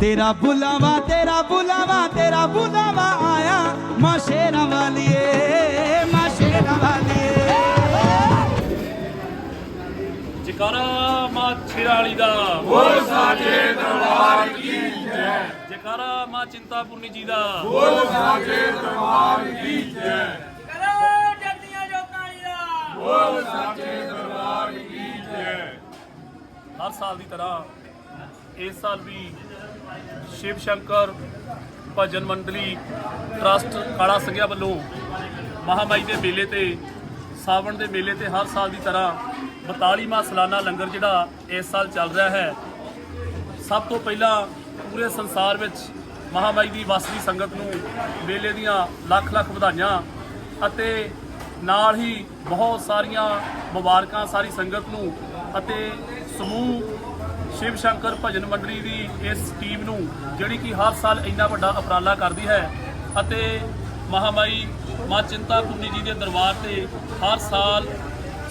ਤੇਰਾ ਬੁਲਾਵਾ ਤੇਰਾ ਬੁਲਾਵਾ ਤੇਰਾ ਬੁਲਾਵਾ ਆਇਆ। ਮਾਂ ਸ਼ੇਰਾਂ ਵਾਲੀਏ ਮਾਂ ਸ਼ੇਰਾਂ ਵਾਲੀਏ। ਜਕਾਰਾ ਮਾਂ ਛਿਰਾਲੀ ਦਾ। ਬੋਲ ਸਾਜੇ ਦਰਬਾਰ ਕੀ ਜੈ। ਜਕਾਰਾ ਮਾਂ ਚਿੰਤਾਪੁਰਨੀ ਜੀ ਦਾ। ਕਰੋ ਜੱਟੀਆਂ ਜੋਤਾਂ ਦਾ। ਹਰ ਸਾਲ ਦੀ ਤਰ੍ਹਾਂ ਇਸ ਸਾਲ ਵੀ ਸ਼ਿਵ ਸ਼ੰਕਰ ਭਜਨ ਮੰਡਲੀ ਟਰਸਟ ਕਾਲਾ ਸੰਘਿਆ ਵੱਲੋਂ ਮਹਾਮਾਈ ਦੇ ਮੇਲੇ ਤੇ, ਸਾਵਣ ਦੇ ਮੇਲੇ ਤੇ ਹਰ ਸਾਲ ਦੀ ਤਰ੍ਹਾਂ 42ਵਾਂ ਸਾਲਾਨਾ ਲੰਗਰ ਜਿਹੜਾ ਇਸ ਸਾਲ ਚੱਲ ਰਿਹਾ ਹੈ। ਸਭ ਤੋਂ ਪਹਿਲਾਂ ਪੂਰੇ ਸੰਸਾਰ ਵਿੱਚ ਮਹਾਮਾਈ ਦੀ ਵਸਦੀ ਸੰਗਤ ਨੂੰ ਮੇਲੇ ਦੀਆਂ ਲੱਖ ਲੱਖ ਵਧਾਈਆਂ ਅਤੇ ਨਾਲ ਹੀ ਬਹੁਤ ਸਾਰੀਆਂ ਮੁਬਾਰਕਾਂ ਸਾਰੀ ਸੰਗਤ ਨੂੰ ਅਤੇ ਸਮੂਹ ਸ਼ਿਵ ਸ਼ੰਕਰ ਭਜਨ ਮੰਡਲੀ ਦੀ ਇਸ ਟੀਮ ਨੂੰ, ਜਿਹੜੀ ਕਿ ਹਰ ਸਾਲ ਇੰਨਾ ਵੱਡਾ ਉਪਰਾਲਾ ਕਰਦੀ ਹੈ ਅਤੇ ਮਹਾਮਾਈ ਮਾਂ ਚਿੰਤਾ ਚਿੰਤਾਪੁਰਨੀ ਜੀ ਦੇ ਦਰਬਾਰ ਤੇ ਹਰ ਸਾਲ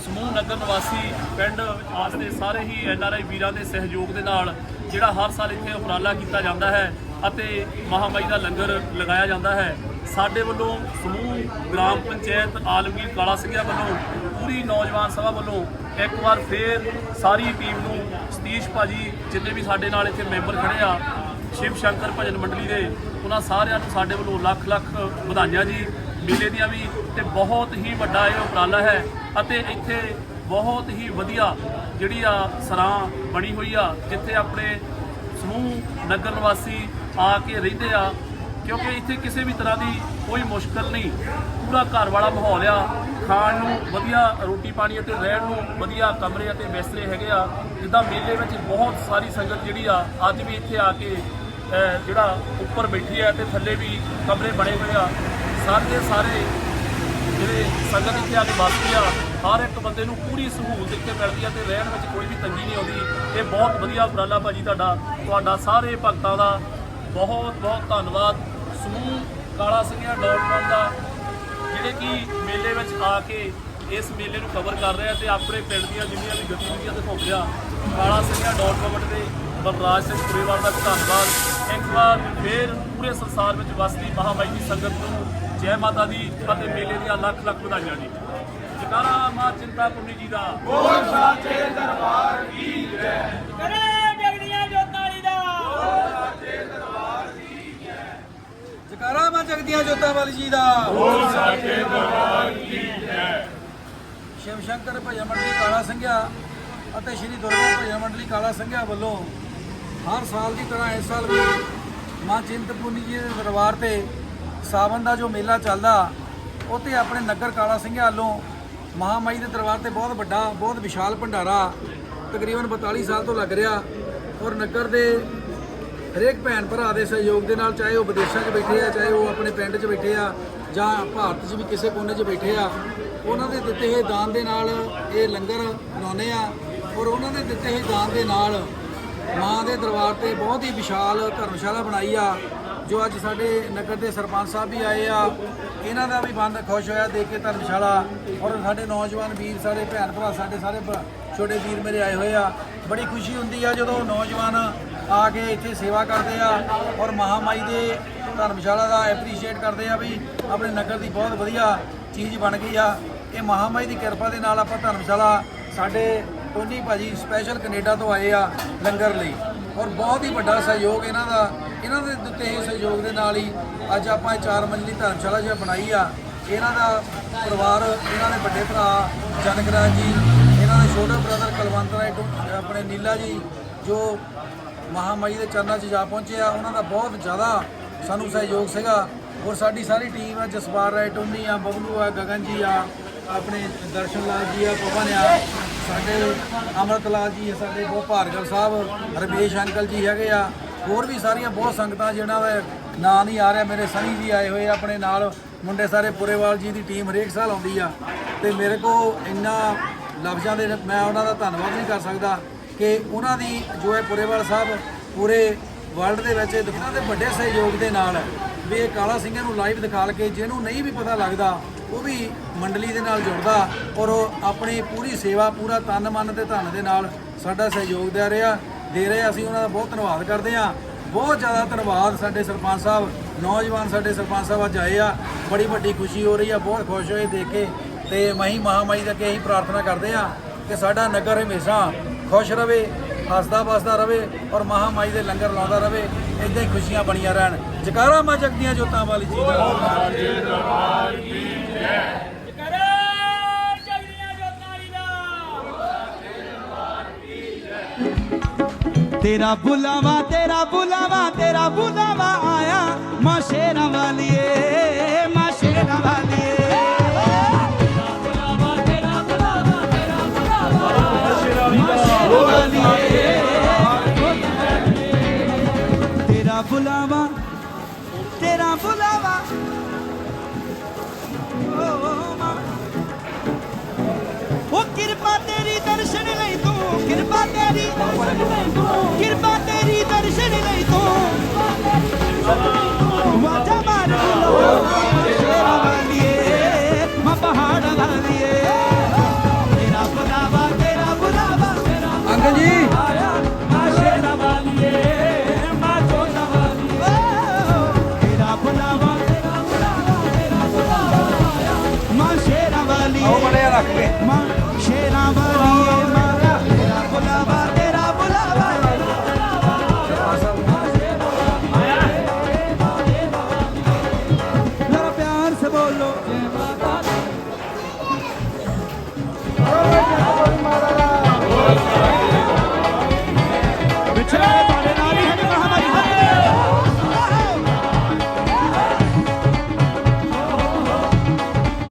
ਸਮੂਹ ਨਗਰ ਨਿਵਾਸੀ ਪਿੰਡ ਆਸ ਦੇ ਸਾਰੇ ਹੀ ਐਨਆਰਆਈ ਵੀਰਾਂ ਦੇ ਸਹਿਯੋਗ ਦੇ ਨਾਲ ਜਿਹੜਾ ਹਰ ਸਾਲ ਇੱਥੇ ਉਪਰਾਲਾ ਕੀਤਾ ਜਾਂਦਾ ਹੈ ਅਤੇ ਮਹਾਮਾਈ ਦਾ ਲੰਗਰ ਲਗਾਇਆ ਜਾਂਦਾ ਹੈ। ਸਾਡੇ ਵੱਲੋਂ ਸਮੂਹ, ਗ੍ਰਾਮ ਪੰਚਾਇਤ, ਆਲਮਗੀਰ ਕਾਲਾ ਸਿੰਘਿਆ ਵੱਲੋਂ, ਪੂਰੀ ਨੌਜਵਾਨ ਸਭਾ ਵੱਲੋਂ ਇੱਕ ਵਾਰ ਫੇਰ ਸਾਰੀ ਟੀਮ ਨੂੰ ਸਤੀਸ਼ ਭਾਜੀ, ਜਿੰਨੇ ਵੀ ਸਾਡੇ ਨਾਲ ਇੱਥੇ ਮੈਂਬਰ ਖੜੇ ਆ, ਸ਼ਿਵ ਸ਼ੰਕਰ ਭਜਨ ਮੰਡਲੀ ਦੇ, ਉਹਨਾਂ ਸਾਰਿਆਂ ਨੂੰ ਸਾਡੇ ਵੱਲੋਂ ਲੱਖ ਲੱਖ ਵਧਾਈਆਂ ਜੀ, ਮੇਲੇ ਦੀਆਂ ਵੀ, ਤੇ ਬਹੁਤ ਹੀ ਵੱਡਾ ਇਹ ਉਪਰਾਲਾ ਹੈ, ਅਤੇ ਇੱਥੇ ਬਹੁਤ ਹੀ ਵਧੀਆ ਜਿਹੜੀ ਆ ਸਰਾਂ ਬਣੀ ਹੋਈ ਆ, ਜਿੱਥੇ ਆਪਣੇ ਸਮੂਹ ਨਗਰ ਨਿਵਾਸੀ ਆ ਕੇ ਰਹਿੰਦੇ ਆ ਕਿਉਂਕਿ ਇੱਥੇ ਕਿਸੇ ਵੀ ਤਰ੍ਹਾਂ ਦੀ ਕੋਈ ਮੁਸ਼ਕਲ ਨਹੀਂ। ਪੂਰਾ ਘਰ ਵਾਲਾ ਮਾਹੌਲ ਆ। ਖਾਣ ਨੂੰ ਵਧੀਆ ਰੋਟੀ ਪਾਣੀ ਅਤੇ ਰਹਿਣ ਨੂੰ ਵਧੀਆ ਕਮਰੇ ਅਤੇ ਬਿਸਤਰੇ ਹੈਗੇ ਆ। ਜਿੱਦਾਂ ਮੇਲੇ ਵਿੱਚ ਬਹੁਤ ਸਾਰੀ ਸੰਗਤ ਜਿਹੜੀ ਆ, ਅੱਜ ਵੀ ਇੱਥੇ ਆ ਕੇ ਜਿਹੜਾ ਉੱਪਰ ਬੈਠੀ ਆ ਤੇ ਥੱਲੇ ਵੀ ਕਮਰੇ ਬਣੇ ਹੋਏ ਆ। ਸਾਰੇ ਸਾਰੇ ਜਿਹੜੇ ਸੰਗਤ ਇੱਥੇ ਆ ਕੇ ਵੱਸਦੀ ਆ, ਹਰ ਇੱਕ ਬੰਦੇ ਨੂੰ ਪੂਰੀ ਸਹੂਲਤ ਇੱਥੇ ਮਿਲਦੀ ਆ ਤੇ ਰਹਿਣ ਵਿੱਚ ਕੋਈ ਵੀ ਤੰਗੀ ਨਹੀਂ ਆਉਂਦੀ। ਇਹ ਬਹੁਤ ਵਧੀਆ ਉਪਰਾਲਾ ਭਾਜੀ ਤੁਹਾਡਾ। ਤੁਹਾਡਾ ਸਾਰੇ ਭਗਤਾਂ ਦਾ ਬਹੁਤ ਬਹੁਤ ਧੰਨਵਾਦ। ਕਾਲਾ ਸਿੰਘਿਆ ਡਾਟ ਦਾ ਜਿਹੜੇ ਕਿ ਮੇਲੇ ਵਿੱਚ ਆ ਕੇ ਇਸ ਮੇਲੇ ਨੂੰ ਕਵਰ ਕਰ ਰਹੇ ਆ ਤੇ ਆਪਣੇ ਪਿੰਡ ਦੀਆਂ ਜਿੰਨੀਆਂ ਵੀ ਗਤੀਵਿਧੀਆਂ ਦਿਖਾਉਂਦੇ ਆ ਕਾਲਾ ਸਿੰਘਿਆ ਡਾਟ ਦੇ ਬਲਰਾਜ ਸਿੰਘ ਪੁਰੇਵਾਲ ਦਾ ਧੰਨਵਾਦ। ਇੱਕ ਵਾਰ ਫੇਰ ਪੂਰੇ ਸੰਸਾਰ ਵਿੱਚ ਵਸਦੀ ਮਹਾਮਾਈ ਦੀ ਸੰਗਤ ਨੂੰ ਜੈ ਮਾਤਾ ਦੀ ਅਤੇ ਮੇਲੇ ਦੀਆਂ ਲੱਖ ਲੱਖ ਵਧਾਈਆਂ ਜੀ। ਜਕਾਰਾ ਮਾਂ ਚਿੰਤਾਪੁਰਨੀ ਜੀ ਦਾ। ਕਰੋ ਜੱਟੀਆਂ ਜੋਤਾਂ ਦਾ ਮਾ ਜਗਦੀਆਂ ਜੋਤਾਂ ਵਾਲੀ ਜੀ ਦਾ? ਸ਼ਿਵ ਸ਼ੰਕਰ ਭਜਨ ਮੰਡਲੀ ਕਾਲਾ ਸੰਘਿਆ ਅਤੇ ਸ਼੍ਰੀ ਦੁਰਗਾ ਭਜਨ ਮੰਡਲੀ ਕਾਲਾ ਸੰਘਿਆ ਵੱਲੋਂ ਹਰ ਸਾਲ ਦੀ ਤਰ੍ਹਾਂ ਇਸ ਸਾਲ ਵੀ ਮਾਂ ਚਿੰਤਪੁਰਨੀ ਜੀ ਦੇ ਦਰਬਾਰ ਤੇ ਸਾਵਨ ਦਾ ਜੋ ਮੇਲਾ ਚੱਲਦਾ ਉਹ ਤੇ ਆਪਣੇ ਨਗਰ ਕਾਲਾ ਸੰਘਿਆ ਵੱਲੋਂ ਮਹਾਮਾਈ ਦੇ ਦਰਬਾਰ ਤੇ ਬਹੁਤ ਵੱਡਾ ਬਹੁਤ ਵਿਸ਼ਾਲ ਭੰਡਾਰਾ ਤਕਰੀਬਨ 42 ਸਾਲ ਤੋਂ ਲੱਗ ਰਿਹਾ ਔਰ ਨਗਰ ਦੇ ਹਰੇਕ ਭੈਣ ਭਰਾ ਦੇ ਸਹਿਯੋਗ ਦੇ ਨਾਲ ਚਾਹੇ ਉਹ ਵਿਦੇਸ਼ਾਂ 'ਚ ਬੈਠੇ ਆ, ਚਾਹੇ ਉਹ ਆਪਣੇ ਪਿੰਡ 'ਚ ਬੈਠੇ ਆ ਜਾਂ ਭਾਰਤ 'ਚ ਵੀ ਕਿਸੇ ਕੋਨੇ 'ਚ ਬੈਠੇ ਆ, ਉਹਨਾਂ ਦੇ ਦਿੱਤੇ ਹੋਏ ਦਾਨ ਦੇ ਨਾਲ ਇਹ ਲੰਗਰ ਬਣਾਉਂਦੇ ਆ ਔਰ ਉਹਨਾਂ ਦੇ ਦਿੱਤੇ ਹੋਏ ਦਾਨ ਦੇ ਨਾਲ ਮਾਂ ਦੇ ਦਰਬਾਰ ਤੇ ਬਹੁਤ ਹੀ ਵਿਸ਼ਾਲ ਧਰਮਸ਼ਾਲਾ ਬਣਾਈ ਆ, ਜੋ ਅੱਜ ਸਾਡੇ ਨਗਰ ਦੇ ਸਰਪੰਚ ਸਾਹਿਬ ਵੀ ਆਏ ਆ। ਇਹਨਾਂ ਦਾ ਵੀ ਬੰਦ ਖੁਸ਼ ਹੋਇਆ ਦੇਖ ਕੇ ਧਰਮਸ਼ਾਲਾ ਔਰ ਸਾਡੇ ਨੌਜਵਾਨ ਵੀਰ ਸਾਡੇ ਭੈਣ ਭਰਾ, ਸਾਡੇ ਸਾਰੇ ਛੋਟੇ ਵੀਰ ਮੇਰੇ ਆਏ ਹੋਏ ਆ। ਬੜੀ ਖੁਸ਼ੀ ਹੁੰਦੀ ਆ ਜਦੋਂ ਨੌਜਵਾਨ ਆ ਕੇ ਇੱਥੇ ਸੇਵਾ ਕਰਦੇ ਆ ਔਰ ਮਹਾਮਾਈ ਦੇ ਧਰਮਸ਼ਾਲਾ ਦਾ ਐਪਰੀਸ਼ੀਏਟ ਕਰਦੇ ਆ ਵੀ ਆਪਣੇ ਨਗਰ ਦੀ ਬਹੁਤ ਵਧੀਆ ਚੀਜ਼ ਬਣ ਗਈ ਆ। ਇਹ ਮਹਾਮਾਈ ਦੀ ਕਿਰਪਾ ਦੇ ਨਾਲ ਆਪਾਂ ਧਰਮਸ਼ਾਲਾ ਸਾਡੇ ਟੋਨੀ ਭਾਜੀ ਸਪੈਸ਼ਲ ਕੈਨੇਡਾ ਤੋਂ ਆਏ ਆ ਲੰਗਰ ਲਈ। ਔਰ ਬਹੁਤ ਹੀ ਵੱਡਾ ਸਹਿਯੋਗ ਇਹਨਾਂ ਦਾ, ਇਹਨਾਂ ਦੇ ਦਿੱਤੇ ਹੋਏ ਸਹਿਯੋਗ ਦੇ ਨਾਲ ਹੀ ਅੱਜ ਆਪਾਂ ਇਹ ਚਾਰ ਮੰਜ਼ਲੀ ਧਰਮਸ਼ਾਲਾ ਜਿਹੜਾ ਬਣਾਈ ਆ, ਇਹਨਾਂ ਦਾ ਪਰਿਵਾਰ, ਇਹਨਾਂ ਦੇ ਵੱਡੇ ਭਰਾ ਜਨਕਰਾਜ ਜੀ, ਇਹਨਾਂ ਦੇ ਛੋਟੇ ਬ੍ਰਦਰ ਕੁਲਵੰਤ ਰਾਏ ਆਪਣੇ ਨੀਲਾ ਜੀ, ਜੋ ਮਹਾਮਾਈ ਦੇ ਚਰਨਾਂ 'ਚ ਜਾ ਪਹੁੰਚੇ ਆ। ਉਹਨਾਂ ਦਾ ਬਹੁਤ ਜ਼ਿਆਦਾ ਸਾਨੂੰ ਸਹਿਯੋਗ ਸੀਗਾ। ਔਰ ਸਾਡੀ ਸਾਰੀ ਟੀਮ ਆ, ਜਸਪਾਲ ਰਾਏ ਟੋਨੀ ਆ, ਬਬਲੂ ਆ, ਗਗਨ ਜੀ ਆ, ਆਪਣੇ ਦਰਸ਼ਨ ਲਾਲ ਜੀ ਆ, ਪਵਨ ਆ, ਸਾਡੇ ਅਮਰਤ ਲਾਲ ਜੀ ਸਾਡੇ ਬਹੁਤ ਭਾਰਗਲ ਸਾਹਿਬ, ਰਮੇਸ਼ ਅੰਕਲ ਜੀ ਹੈਗੇ ਆ। ਹੋਰ ਵੀ ਸਾਰੀਆਂ ਬਹੁਤ ਸੰਗਤਾਂ ਜਿਹਨਾਂ ਦਾ ਨਾਂ ਨਹੀਂ ਆ ਰਿਹਾ। ਮੇਰੇ ਸਨੀ ਜੀ ਆਏ ਹੋਏ ਆਪਣੇ ਨਾਲ। ਮੁੰਡੇ ਸਾਰੇ ਪੁਰੇਵਾਲ ਜੀ ਦੀ ਟੀਮ ਹਰੇਕ ਸਾਲ ਆਉਂਦੀ ਆ। ਤੇ ਮੇਰੇ ਕੋ ਇੰਨਾ ਲਫ਼ਜ਼ਾਂ ਦੇ ਮੈਂ ਉਹਨਾਂ ਦਾ ਧੰਨਵਾਦ ਨਹੀਂ ਕਰ ਸਕਦਾ। ਕਿ ਉਹਨਾਂ ਦੀ ਜੋ ਹੈ ਪੁਰੇਵਾਲ ਸਾਹਿਬ ਪੂਰੇ ਵਰਲਡ ਦੇ ਵਿੱਚ ਇਹਨਾਂ ਦੇ ਵੱਡੇ ਸਹਿਯੋਗ ਦੇ ਨਾਲ ਵੀ ਇਹ ਕਾਲਾ ਸਿੰਘਾਂ ਨੂੰ ਲਾਈਵ ਦਿਖਾ ਕੇ ਜਿਹਨੂੰ ਨਹੀਂ ਵੀ ਪਤਾ ਲੱਗਦਾ, ਉਹ ਵੀ ਮੰਡਲੀ ਦੇ ਨਾਲ ਜੁੜਦਾ ਔਰ ਉਹ ਆਪਣੀ ਪੂਰੀ ਸੇਵਾ, ਪੂਰਾ ਤਨ, ਮਨ ਤੇ ਧਨ ਦੇ ਨਾਲ ਸਾਡਾ ਸਹਿਯੋਗ ਦੇ ਰਿਹਾ, ਦੇ ਰਹੇ। ਅਸੀਂ ਉਹਨਾਂ ਦਾ ਬਹੁਤ ਧੰਨਵਾਦ ਕਰਦੇ ਹਾਂ। ਬਹੁਤ ਜ਼ਿਆਦਾ ਧੰਨਵਾਦ ਸਾਡੇ ਸਰਪੰਚ ਸਾਹਿਬ, ਨੌਜਵਾਨ ਸਾਡੇ ਸਰਪੰਚ ਸਾਹਿਬ ਅੱਜ ਆਏ ਆ। ਬੜੀ ਵੱਡੀ ਖੁਸ਼ੀ ਹੋ ਰਹੀ ਆ, ਬਹੁਤ ਖੁਸ਼ ਹੋਏ ਦੇਖ ਕੇ ਤੇ ਮਹੀ ਮਹਾਮਾਈ ਦੇ ਅੱਗੇ ਅਸੀਂ ਪ੍ਰਾਰਥਨਾ ਕਰਦੇ ਆ ਕਿ ਸਾਡਾ ਨਗਰ ਹਮੇਸ਼ਾ ਖੁਸ਼ ਰਵੇ, ਹੱਸਦਾ ਵਸਦਾ ਰਵੇ ਔਰ ਮਹਾਮਾਈ ਦੇ ਲੰਗਰ ਲਾਉਂਦਾ ਰਵੇ ਇਦਾਂ ਹੀ ਖੁਸ਼ੀਆਂ ਬਣੀਆਂ ਰਹਿਣ। ਜਕਾਰਾ ਮਾ ਜਗਦੀਆਂ ਜੋਤਾਂ ਵਾਲੀ ਜੀ ਦਾ ਕਰੋ ਜਗਦੀਆਂ ਜੋਤਾਂ ਵਾਲੀ ਦਾ ਤੇਰਾ ਬੁਲਾਵਾ ਤੇਰਾ ਬੁਲਾਵਾ ਤੇਰਾ ਬੁਲਾਵਾ ਆਇਆ। ਮਾਂ ਸ਼ੇਰਾਂ ਵਾਲੀਏ। ਤੇਰਾ ਬੁਲਾਵਾ ਉਹ ਕਿਰਪਾ ਤੇਰੀ ਦਰਸ਼ਨ ਲਈ ਤੂੰ ਕਿਰਪਾ ਤੇਰੀ ਦਰਸ਼ਨ ਲਈ ਤੂੰ ਕਿਰਪਾ ਤੇਰੀ ਦਰਸ਼ਨ ਲਈ ਤੂੰ